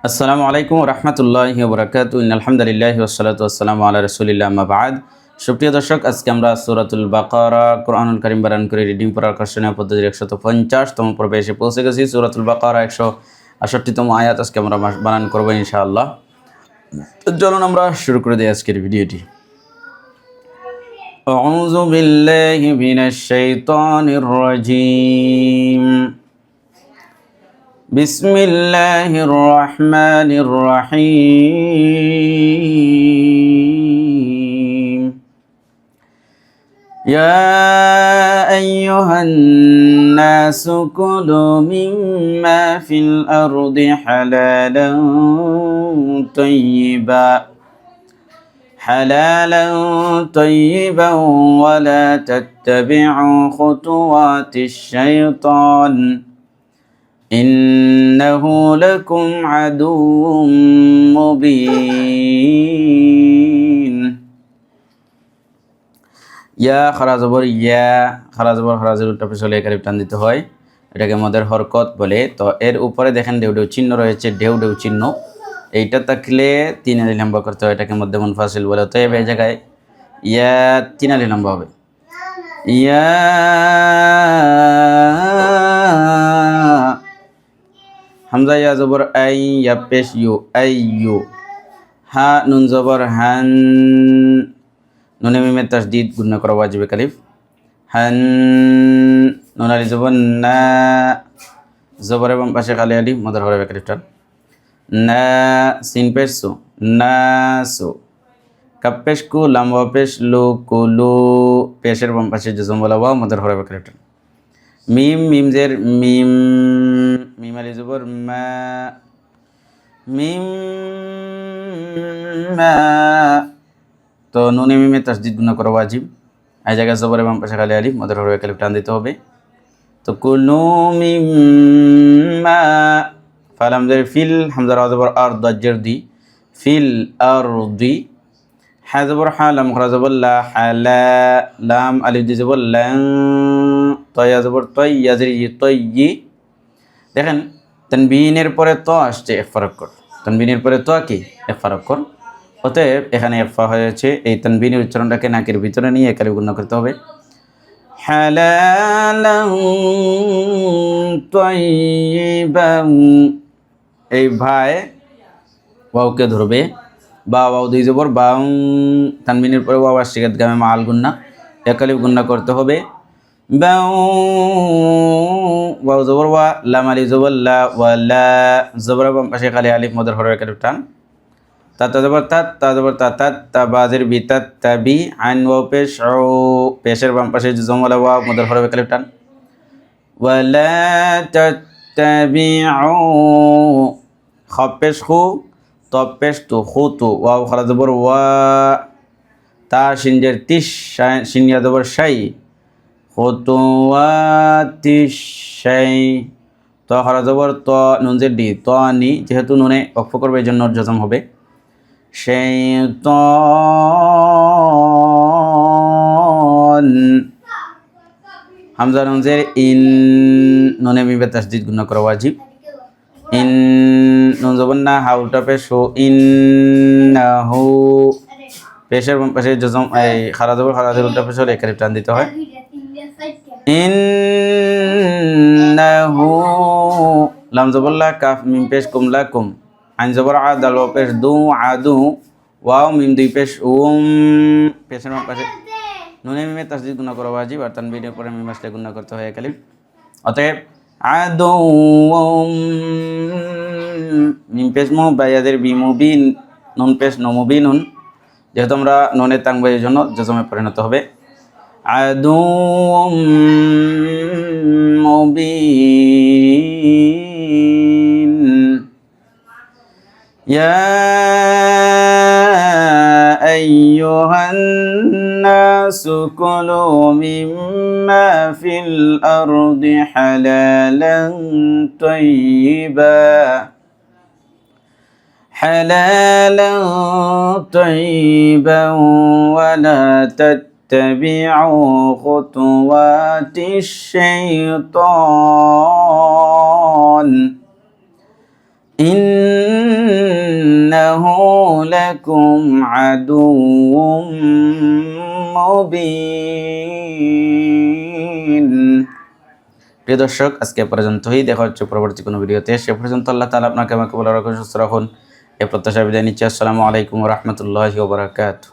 আসসালামু আলাইকুম রহমতুল্লাহ বরকাত আলহামদুলিল্লাহ ওসালাত আসসালাম আল্লাহ রসুলিল্লাহ মাবাদ সুপ্রিয় দর্শক আজকে আমরা সুরাতুল বাকারা কোরআনুল করিম বারান করে রিডিং পড়ার আকর্ষণীয় পদ্ধতির একশত পঞ্চাশতম পর্বে এসে পৌঁছে গেছি সুরাতুল বাকারা একশো আষট্টিতম আয়াত আজকে আমরা বানান করবো ইনশাআল্লাহ তো চলুন আমরা শুরু করে দিই আজকের ভিডিওটি أعوذ بالله من الشيطان الرجيم بسم الله الرحمن الرحيم. يا أيها الناس كلوا مما في الأرض حلالا طيبا. حلالا طيبا ولا تتبعوا خطوات الشيطان. ইন্নাহু লাকুম আদুউম মুবিন ইয়া খরাজবর ইয়া খরাজবর খরাজের উল্টা পিছলে একালিপ টান দিতে হয়। এটাকে মদের হরকত বলে। তো এর উপরে দেখেন ডেউ ডেউ চিহ্ন রয়েছে ডেউ ডেউ চিহ্ন। এইটা থাকলে তিন আলি লম্বা করতে হয়, এটাকে মধ্যে মুনফাসিল বলে। তো এই জায়গায় ইয়া তিন আলি লম্ব হবে। ইয়া হামজা ইয়া জবর আই ইয়া পেশ ইউ, আই ইউ। হা, নুন জবর হান, নুনে মিমে তাসদিদ গুণ করা ওয়াজিবে কালিফ। হান নুন আলি জবর না, জবর এবং পাশে কালি আলি মদার হরে কালিফটার না, সিন পেশ সু, না সু। কাপ পেশ কু, লাম্বা পেশ লু কুলু পেশের বাম পাশে জজম বলা ওয়া মদার হরে কালিফটার মিম মিমজের মিম। মিম আলি জবর, মা, মিম, মা। তো নুনে মিমে তাসদিদ গুণ করা ওয়াজিব। এই জায়গায় জবর এবং পাশে খালি আলিফ, মদের হরবে কালিফ টান দিতে হবে। তো কুনু মিম্মা ফাল হামজার ফিল, হামজার আজবর আর, দাজ্জের দি। ফিল আর দি। হ্যাঁ জবর হা, লাম খরা জবর লা হালা লাম, আলিফ দি জবর লাং তয়া জবর তয় ইয়াজরি তয়্যি দেখেন, তানবিনের পরে ত আসছে এক ফারাক কর। তানবিনের পরে ত কি? এক ফারাক কর। অতএব এখানে এফা হয়েছে, এই তানবিনের উচ্চারণটাকে নাকের ভিতরে নিয়ে একারে গুণ করতে হবে। এই ভাই বাউকে ধরবে। বা বাউ দুই জবর বাউ তানবিনের পরে ওয়াও আসছে গামে মাল গুন্না। একালিফ গুন্না করতে হবে। ওয়াও জবর ওয়া, লাম আলি জবর লা জবর পাশে খালি আলিফ মদের হরের একালিফ টান। তাতা জবর তাত তা জবর তা তাত তা বাজের বি তাত তা বি, আইন, ওয়াও, পেশ, ও, পেশের বাম পাশে জমলা ওয়া মদের হরের একালিফ টান। ওয়ালা তাত্তাবিউ খপেশ খু তপেশ তু, খু তু, ওয়াও খালা জবর ওয়া, তা সিনজের তিস সিনিয়া জবর শাই খুতুয়াতিস শাই, ত খালা জবর ত নুনজের ডি, ত, নি, যেহেতু নুনে অক্ষ করবে, এই জন্য জজম হবে। সেই ত, হামজা নুনজের ইন, নুনে মিবে তাসদিদ গুণ করা ওয়াজিব। ইন, নুন, জবন, না, হাউটা, পেশ, ইন হু, পেশের পাশে জজম এই, খারা জবর খারা জবর উল্টা পেশ একারিপ টান দিতে হয়। ইন্নাহু লাম জবল্লা কাফ, মিম পেশ কুমলা কুম আইন জবর আদাল, ও পেশ দু আদু, ওয়াও, মিম দুই পেশ উম। পেশের পাশে নুনে মিমে তাসদিদ গুণ করা ওয়াজিব, আর তানবিনের পরে মিম আসলে গুণ করতে হয় একালিপ অতএব আদৌ মিম পেশ মু, বায়াদের বিমুবিন নুন পেশ নমুবি নুন যেহেতু আমরা নুনের তাংবা এই জন্য জজমে পরিণত হবে। عدو مبين. يا أيها الناس كلوا مما في الأرض حلالا طيبا. حلالا طيبا ولا تتبعوا خطوات الشيطان إن إنه لكم عدو مبين প্রিয় দর্শক আজকে এ পর্যন্তই দেখা হচ্ছে পরবর্তী কোনো ভিডিওতে সে পর্যন্ত আল্লাহ তালা আপনাকে আমাকে বলে রাখুন সুস্থ রাখুন এ প্রত্যাশা বিদায় নিচ্ছি আসসালামু আলাইকুম রহমতুল্লাহি ওবরাকাতু